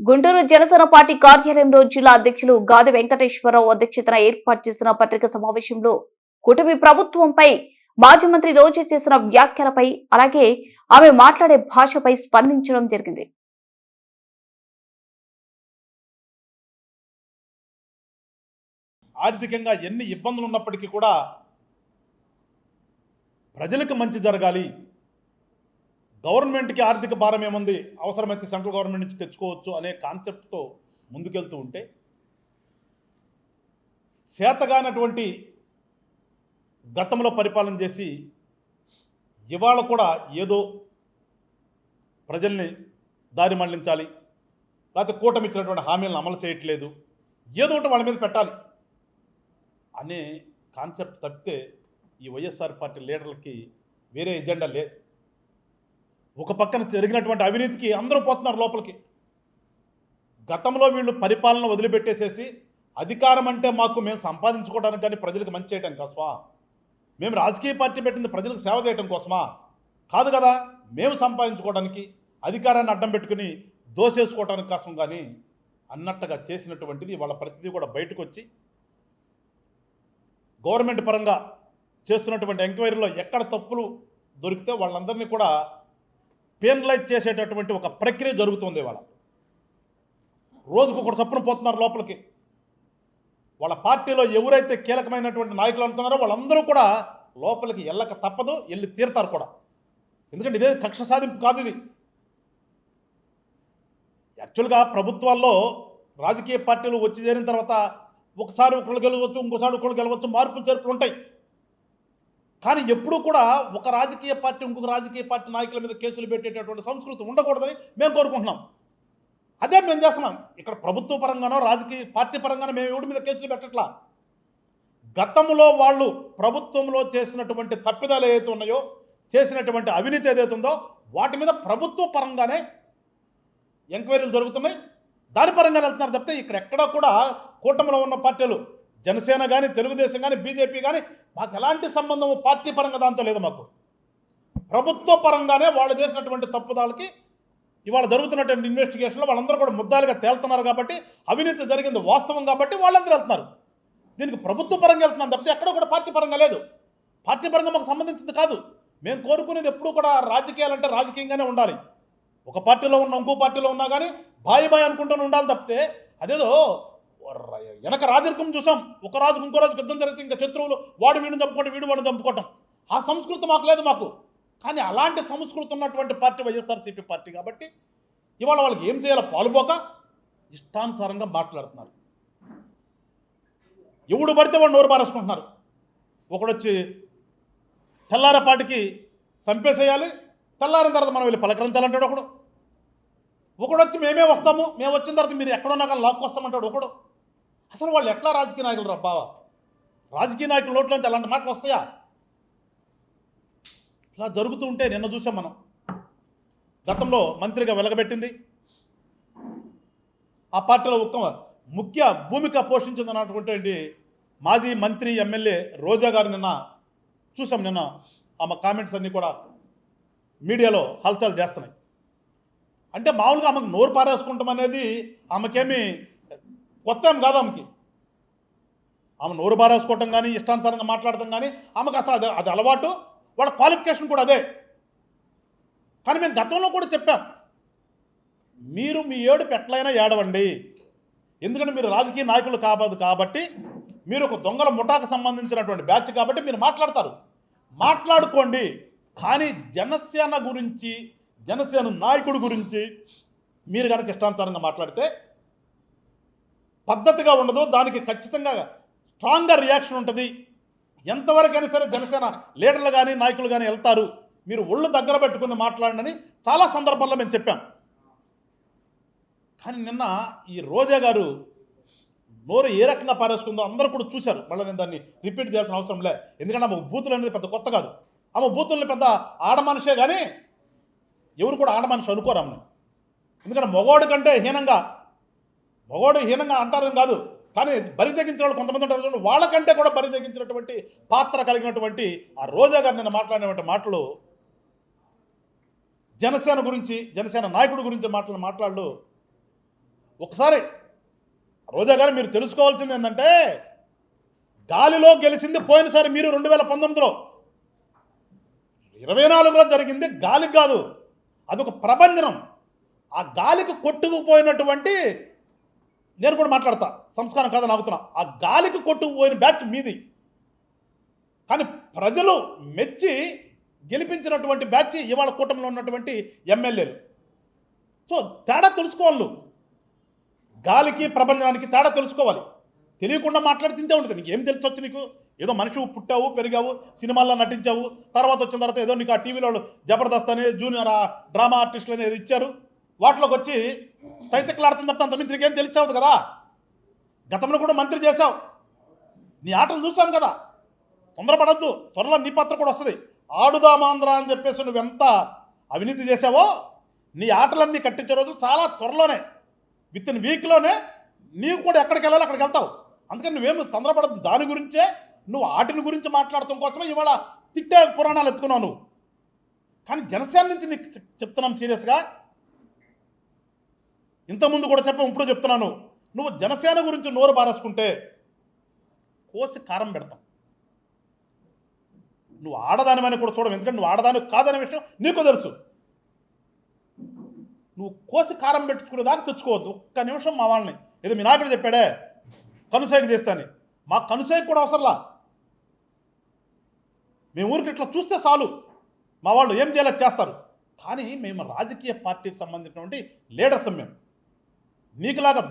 Guntur Janasena party కార్యాలయంలో జిల్లా అధ్యక్షులు గాది వెంకటేశ్వరరావు అధ్యక్షతన ఏర్పాటు చేసిన పత్రికా సమావేశంలో కూటమి ప్రభుత్వంపై మాజీ మంత్రి రోజా చేసిన వ్యాఖ్యలపై అలాగే ఆమె మాట్లాడే భాషపై స్పందించడం జరిగింది. ఆర్థికంగా ఎన్ని ఇబ్బందులు ఉన్నప్పటికీ కూడా ప్రజలకు మంచి జరగాలి. గవర్నమెంట్కి ఆర్థిక భారం ఏముంది? అవసరమైతే సెంట్రల్ గవర్నమెంట్ నుంచి తెచ్చుకోవచ్చు అనే కాన్సెప్ట్తో ముందుకెళ్తూ ఉంటే చేతగానటువంటి గతంలో పరిపాలన చేసి ఇవాళ కూడా ఏదో ప్రజల్ని దారి మళ్ళించాలి. లేకపోతే కూటమి ఇచ్చినటువంటి హామీలను అమలు చేయట్లేదు. ఏదో ఒకటి వాళ్ళ మీద పెట్టాలి. అనే కాన్సెప్ట్ తప్పితే ఈ వైఎస్ఆర్ పార్టీ లీడర్లకి వేరే ఎజెండా లేదు ఒక పక్కన జరిగినటువంటి అవినీతికి అందరూ పోతున్నారు లోపలికి. గతంలో వీళ్ళు పరిపాలన వదిలిపెట్టేసేసి అధికారం అంటే మాకు మేము సంపాదించుకోవడానికి కానీ ప్రజలకు మంచి చేయడం కోసమా? మేము రాజకీయ పార్టీ పెట్టింది ప్రజలకు సేవ చేయడం కోసమా? కాదు కదా మేము సంపాదించుకోవడానికి అధికారాన్ని అడ్డం పెట్టుకుని దోసేసుకోవడానికి కోసం కానీ అన్నట్టుగా చేసినటువంటిది వాళ్ళ ప్రతిదీ కూడా బయటకు వచ్చి గవర్నమెంట్ పరంగా చేస్తున్నటువంటి ఎంక్వైరీలో ఎక్కడ తప్పులు దొరికితే వాళ్ళందరినీ కూడా పెనలైజ్ చేసేటటువంటి ఒక ప్రక్రియ జరుగుతుంది వాళ్ళ రోజుకు ఒకటి చప్పున పోతున్నారు లోపలికి. వాళ్ళ పార్టీలో ఎవరైతే కీలకమైనటువంటి నాయకులు అనుకున్నారో వాళ్ళందరూ కూడా లోపలికి వెళ్ళక తప్పదు వెళ్ళి తీరుతారు కూడా. ఎందుకంటే ఇదే కక్ష సాధింపు కాదు ఇది. యాక్చువల్గా ప్రభుత్వాల్లో రాజకీయ పార్టీలు వచ్చి చేరిన తర్వాత ఒకసారి ఒకళ్ళు గెలవచ్చు ఇంకోసారి ఒకళ్ళు గెలవచ్చు మార్పులు చేర్పులు ఉంటాయి. కానీ ఎప్పుడూ కూడా ఒక రాజకీయ పార్టీ ఇంకొక రాజకీయ పార్టీ నాయకుల మీద కేసులు పెట్టేటటువంటి సంస్కృతి ఉండకూడదని మేము కోరుకుంటున్నాం. అదే మేము చేస్తున్నాం. ఇక్కడ ప్రభుత్వ పరంగానో రాజకీయ పార్టీ పరంగానో మేము ఎవరి మీద కేసులు పెట్టట్లా? గతంలో వాళ్ళు ప్రభుత్వంలో చేసినటువంటి తప్పిదాలు ఏదైతే ఉన్నాయో చేసినటువంటి అవినీతి ఏదైతే ఉందో వాటి మీద ప్రభుత్వ పరంగానే ఎంక్వైరీలు జరుగుతున్నాయి. దాని పరంగా వెళ్తున్నారు తప్పితే ఇక్కడ ఎక్కడా కూడా కూటమిలో ఉన్న పార్టీలు జనసేన కానీ తెలుగుదేశం కానీ బీజేపీ కానీ మాకు ఎలాంటి సంబంధం పార్టీ పరంగా దాంతో లేదు మాకు. ప్రభుత్వ పరంగానే వాళ్ళు చేసినటువంటి తప్పుదాలకి ఇవాళ జరుగుతున్నటువంటి ఇన్వెస్టిగేషన్లో వాళ్ళందరూ కూడా ముద్దాలుగా తేలుతున్నారు కాబట్టి అవినీతి జరిగింది వాస్తవం కాబట్టి వాళ్ళందరూ వెళ్తున్నారు. దీనికి ప్రభుత్వ పరంగా వెళ్తున్నాం తప్పితే ఎక్కడ కూడా పార్టీ పరంగా లేదు. పార్టీ పరంగా మాకు సంబంధించింది కాదు. మేము కోరుకునేది ఎప్పుడూ కూడా రాజకీయాలు అంటే రాజకీయంగానే ఉండాలి. ఒక పార్టీలో ఉన్న ఇంకో పార్టీలో ఉన్నా కానీ బాయ్ బాయ్ అనుకుంటూనే ఉండాలి తప్పితే అదేదో వెనక రాజరికం చూసాం. ఒక రాజు ఇంకో రాజు యుద్ధం జరిగితే ఇంకా శత్రువులు వాడు వీడిని చంపుకోవడం వీడు వాడిని చంపుకోవటం. ఆ సంస్కృతి మాకు లేదు మాకు. కానీ అలాంటి సంస్కృతి ఉన్నటువంటి పార్టీ వైఎస్ఆర్సీపీ పార్టీ కాబట్టి ఇవాళ వాళ్ళకి ఏం చేయాలో పాలుపోక ఇష్టానుసారంగా మాట్లాడుతున్నారు. ఎవడు పడితే వాడు నోరు పారేసుకుంటున్నారు. ఒకడొచ్చి తెల్లారపాటికి చంపేసేయాలి తెల్లారిన తర్వాత మనం వెళ్ళి పలకరించాలంటాడు ఒకడు. ఒకడు వచ్చి మేమే వస్తాము మేము వచ్చిన తర్వాత మీరు ఎక్కడున్నా కానీ లాక్కొస్తామంటాడు ఒకడు. అసలు వాళ్ళు ఎట్లా రాజకీయ నాయకులు రా రాజకీయ నాయకుల నోట్లోంచి అలాంటి మాటలు వస్తాయా? ఇలా జరుగుతూ ఉంటే నిన్న చూసాం మనం. గతంలో మంత్రిగా వెలగబెట్టింది. ఆ పార్టీలో ఒక్క ముఖ్య భూమిక పోషించిందన్నటువంటి మాజీ మంత్రి ఎమ్మెల్యే రోజా గారు నిన్న చూసాం నిన్న. ఆమె కామెంట్స్ అన్నీ కూడా మీడియాలో హల్చల్ చేస్తున్నాయి. అంటే మామూలుగా ఆమెకు నోరు పారేసుకుంటాం అనేది ఆమెకేమి కొత్త ఏం కాదు ఆమెకి. ఆమె నోరు పారేసుకోవటం కానీ ఇష్టానుసారంగా మాట్లాడటం కానీ ఆమెకు అసలు అది అది అలవాటు. వాళ్ళ క్వాలిఫికేషన్ కూడా అదే. కానీ మేము గతంలో కూడా చెప్పాం. మీరు మీ ఏడుపు ఎట్లయినా ఏడవండి. ఎందుకంటే మీరు రాజకీయ నాయకులు కాదు కాబట్టి మీరు ఒక దొంగల ముఠాకు సంబంధించినటువంటి బ్యాచ్ కాబట్టి మీరు మాట్లాడతారు. మాట్లాడుకోండి. కానీ జనసేన గురించి జనసేన నాయకుడి గురించి మీరు కనుక ఇష్టానుసారంగా మాట్లాడితే పద్ధతిగా ఉండదు దానికి ఖచ్చితంగా స్ట్రాంగ్గా రియాక్షన్ ఉంటుంది. ఎంతవరకైనా సరే జనసేన లీడర్లు కానీ నాయకులు కానీ వెళ్తారు. మీరు ఒళ్ళు దగ్గర పెట్టుకుని మాట్లాడండి చాలా సందర్భాల్లో మేము చెప్పాం. కానీ నిన్న ఈ రోజా గారు నోరు ఏ రకంగా పారేసుకుందో అందరూ కూడా చూశారు. మళ్ళీ నేను దాన్ని రిపీట్ చేయాల్సిన అవసరం లే. ఎందుకంటే ఆమె బూతులు అనేది పెద్ద కొత్త కాదు. ఆమె బూతుల్ని పెద్ద ఆడమనిషే కానీ ఎవరు కూడా ఆడ మనిషి ఎందుకంటే మగవాడు కంటే హీనంగా మగవాడు హీనంగా అంటారని కాదు కానీ బరి తెగించిన వాళ్ళు కొంతమంది ఉంటారు వాళ్ళకంటే కూడా బరి తెగించినటువంటి పాత్ర కలిగినటువంటి ఆ రోజా గారు నిన్న మాట్లాడినటువంటి మాటలు జనసేన గురించి జనసేన నాయకుడి గురించి మాటలు మాట్లాడు ఒకసారి రోజా గారు మీరు తెలుసుకోవాల్సింది ఏంటంటే గాలిలో గెలిచింది పోయినసారి మీరు రెండు వేల పంతొమ్మిదిలో. ఇరవై నాలుగులో జరిగింది గాలికి కాదు. అదొక ప్రభంజనం. ఆ గాలికి కొట్టుకుపోయినటువంటి నేను కూడా మాట్లాడతా. సంస్కారం కాదని ఆగుతున్నా. ఆ గాలికి కొట్టుకుపోయిన బ్యాచ్ మీది. కానీ ప్రజలు మెచ్చి గెలిపించినటువంటి బ్యాచ్ ఇవాళ కూటమిలో ఉన్నటువంటి ఎమ్మెల్యేలు. సో తేడా తెలుసుకోవాలి. గాలికి ప్రపంచానికి తేడా తెలుసుకోవాలి. తెలియకుండా మాట్లాడితే తింటే ఉంటుంది. నీకు ఏం తెలిసొచ్చు నీకు? ఏదో మనిషి పుట్టావు పెరిగావు సినిమాల్లో నటించావు తర్వాత వచ్చిన తర్వాత ఏదో నీకు ఆ టీవీలో జబర్దస్త్ అని జూనియర్ ఆ డ్రామా ఆర్టిస్టులు అనేది ఇచ్చారు. వాటిలోకి వచ్చి తైతక్కలాడుతుంది తప్ప అంత మంత్రికి ఏం తెలిసావు కదా. గతంలో కూడా మంత్రి చేశావు. నీ ఆటలు చూసాం కదా. తొందరపడద్దు. త్వరలో నీ పత్ర కూడా వస్తుంది. ఆడుదామాంధ్ర అని చెప్పేసి నువ్వు ఎంత అవినీతి చేసావో నీ ఆటలన్నీ కట్టించే రోజు చాలా త్వరలోనే విత్ ఇన్ వీక్లోనే నీవు కూడా ఎక్కడికి వెళ్ళాలో అక్కడికి వెళ్తావు. అందుకని నువ్వేమి తొందరపడద్దు. దాని గురించే నువ్వు ఆటిని గురించి మాట్లాడటం కోసమే ఇవాళ తిట్టే పురాణాలు ఎత్తుకున్నావు నువ్వు. కానీ జనసేన నుంచి నీకు చెప్తున్నాం సీరియస్గా. ఇంతకుముందు కూడా చెప్పాం ఇప్పుడు చెప్తున్నాను. నువ్వు జనసేన గురించి నోరు బారేసుకుంటే కోసి కారం పెడతాం. నువ్వు ఆడదానివని కూడా చూడవు ఎందుకంటే నువ్వు ఆడదాని కాదనే విషయం నీకు తెలుసు. నువ్వు కోసి కారం పెట్టుకునే దాకా తెచ్చుకోవద్దు. ఒక్క నిమిషం మా వాళ్ళని. ఏదో మీ నాయకుడు చెప్పాడే కనుసైకి చేస్తాను మా కనుసైకి కూడా అవసరంలా. మేము ఊరికి ఇట్లా చూస్తే చాలు. మా వాళ్ళు ఏం చేయాలో చేస్తారు. కానీ మేము రాజకీయ పార్టీకి సంబంధించినటువంటి లీడర్స్ మేము నీకులాగా దొంగ